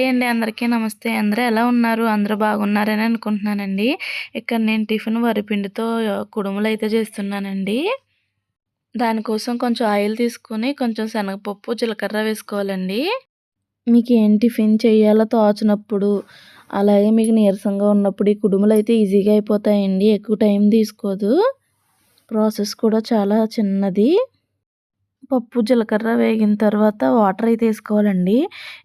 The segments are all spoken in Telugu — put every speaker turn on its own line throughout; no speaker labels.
హాయ్ అండి అందరికీ నమస్తే. అందరూ ఎలా ఉన్నారు? అందరూ బాగున్నారని అనుకుంటున్నానండి. ఇక్కడ నేను టిఫిన్ వరిపిండితో కుడుములు అయితే చేస్తున్నానండి. దానికోసం కొంచెం ఆయిల్ తీసుకొని కొంచెం శనగపప్పు జీలకర్ర వేసుకోవాలండి. మీకు ఏం టిఫిన్ చేయాలో తోచినప్పుడు అలాగే మీకు నీరసంగా ఉన్నప్పుడు ఈ కుడుములు అయితే ఈజీగా అయిపోతాయండి. ఎక్కువ టైం తీసుకోదు. ప్రాసెస్ కూడా చాలా చిన్నది. పప్పు జీలకర్ర వేగిన తర్వాత వాటర్ అయితే వేసుకోవాలండి.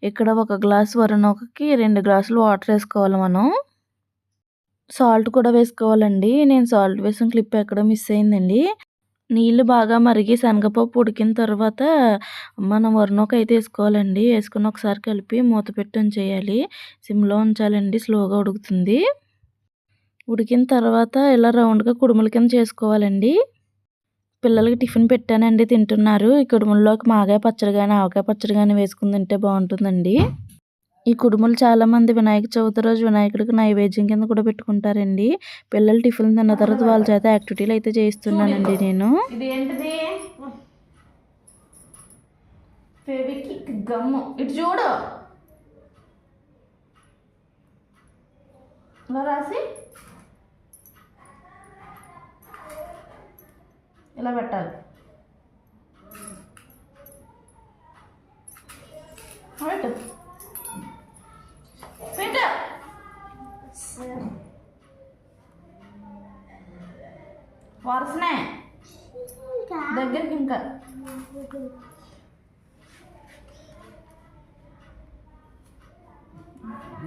ఇక్కడ ఒక గ్లాస్ వరణొకకి రెండు గ్లాసులు వాటర్ వేసుకోవాలి మనం. సాల్ట్ కూడా వేసుకోవాలండి. నేను సాల్ట్ వేసిన క్లిప్ ఎక్కడ మిస్ అయిందండి. నీళ్ళు బాగా మరిగి శనగపప్పు ఉడికిన తర్వాత మనం వరణొక అయితే వేసుకోవాలండి. వేసుకుని ఒకసారి కలిపి మూత పెట్టి ఉంచేయాలి. సిమ్లో ఉంచాలండి. స్లోగా ఉడుకుతుంది. ఉడికిన తర్వాత ఇలా రౌండ్గా కుడుముల కింద చేసుకోవాలండి. పిల్లలకి టిఫిన్ పెట్టానండి తింటున్నారు. ఈ కుడుముల్లోకి మాగాయ పచ్చడి కానీ ఆవకాయ పచ్చడి కానీ వేసుకుని తింటే బాగుంటుందండి. ఈ కుడుములు చాలామంది వినాయక చవితి రోజు వినాయకుడికి నైవేద్యం కింద కూడా పెట్టుకుంటారండి. పిల్లలు టిఫిన్ తిన్న తర్వాత వాళ్ళ చేత యాక్టివిటీలు అయితే చేయిస్తున్నానండి నేను.
గమ్ము ఇటు చూడు. రాసి. ఇలా పెట్టాలి. పెట్టు. పెట్టు. వరుసనే. దగ్గరికి ఇంకా.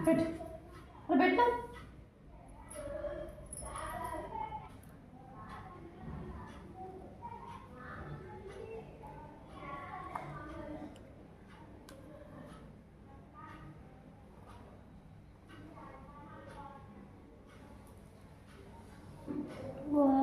పెట్టు. పెట్టు. Whoa.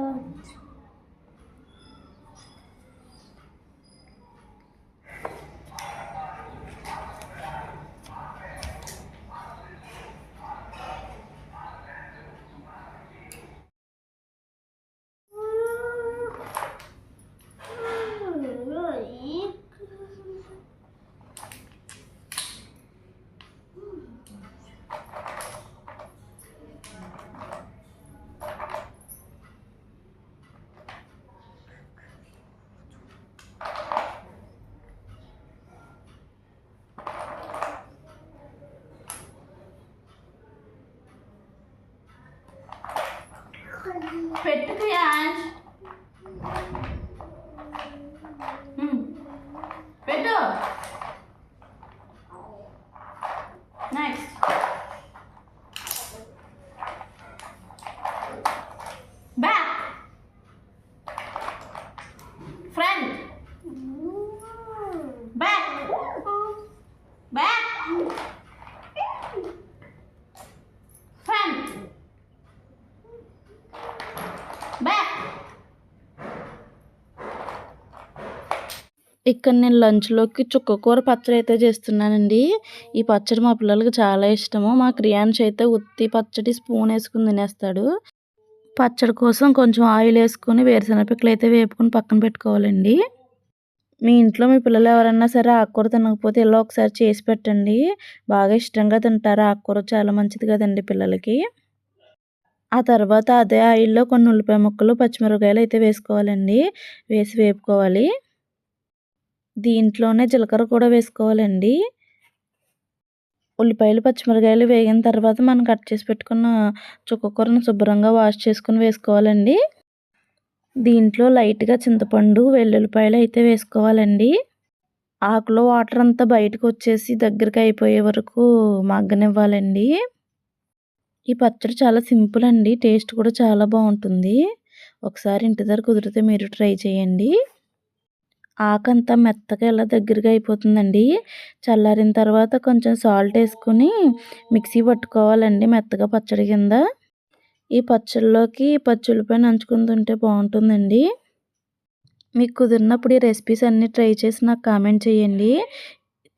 యాష్ పెట్టు
ఇక్కడ నేను లంచ్లోకి చుక్కకూర పచ్చడి అయితే చేస్తున్నానండి. ఈ పచ్చడి మా పిల్లలకి చాలా ఇష్టము. మా క్రియాన్స్ అయితే ఉత్తి పచ్చడి స్పూన్ వేసుకుని తినేస్తాడు. పచ్చడి కోసం కొంచెం ఆయిల్ వేసుకొని వేరుశనగపిక్కలు అయితే వేపుకొని పక్కన పెట్టుకోవాలండి. మీ ఇంట్లో మీ పిల్లలు ఎవరన్నా సరే ఆకుకూర తినకపోతే ఇలా ఒకసారి చేసి పెట్టండి. బాగా ఇష్టంగా తింటారు. ఆకుకూర చాలా మంచిది కదండి పిల్లలకి. ఆ తర్వాత అదే ఆయిల్లో కొన్ని ఉల్లిపాయ ముక్కలు పచ్చిమిరపకాయలు అయితే వేసుకోవాలండి. వేసి వేపుకోవాలి. దీంట్లోనే జీలకర్ర కూడా వేసుకోవాలండి. ఉల్లిపాయలు పచ్చిమిరకాయలు వేగిన తర్వాత మనం కట్ చేసి పెట్టుకున్న చుక్కకూరను శుభ్రంగా వాష్ చేసుకుని వేసుకోవాలండి. దీంట్లో లైట్గా చింతపండు వెల్లుల్లిపాయలు అయితే వేసుకోవాలండి. ఆకులో వాటర్ అంతా బయటకు వచ్చేసి దగ్గరికి అయిపోయే వరకు మగ్గనివ్వాలండి. ఈ పచ్చడి చాలా సింపుల్ అండి టేస్ట్ కూడా చాలా బాగుంటుంది. ఒకసారి ఇంటి దగ్గర కుదిరితే మీరు ట్రై చేయండి. ఆకంతా మెత్తగా ఇలా దగ్గరగా అయిపోతుందండి. చల్లారిన తర్వాత కొంచెం సాల్ట్ వేసుకుని మిక్సీ పట్టుకోవాలండి మెత్తగా పచ్చడి కింద. ఈ పచ్చళ్ళలోకి పచ్చులపై నంచుకుని తింటే బాగుంటుందండి. మీకు కుదిరినప్పుడు ఈ రెసిపీస్ అన్నీ ట్రై చేసి నాకు కామెంట్ చేయండి.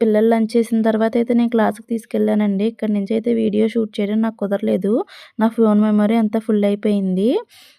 పిల్లలు లంచ్ చేసిన తర్వాత అయితే నేను క్లాస్కి తీసుకెళ్ళానండి. ఇక్కడ నుంచి అయితే వీడియో షూట్ చేయడం నాకు కుదరలేదు. నా ఫోన్ మెమరీ అంతా ఫుల్ అయిపోయింది.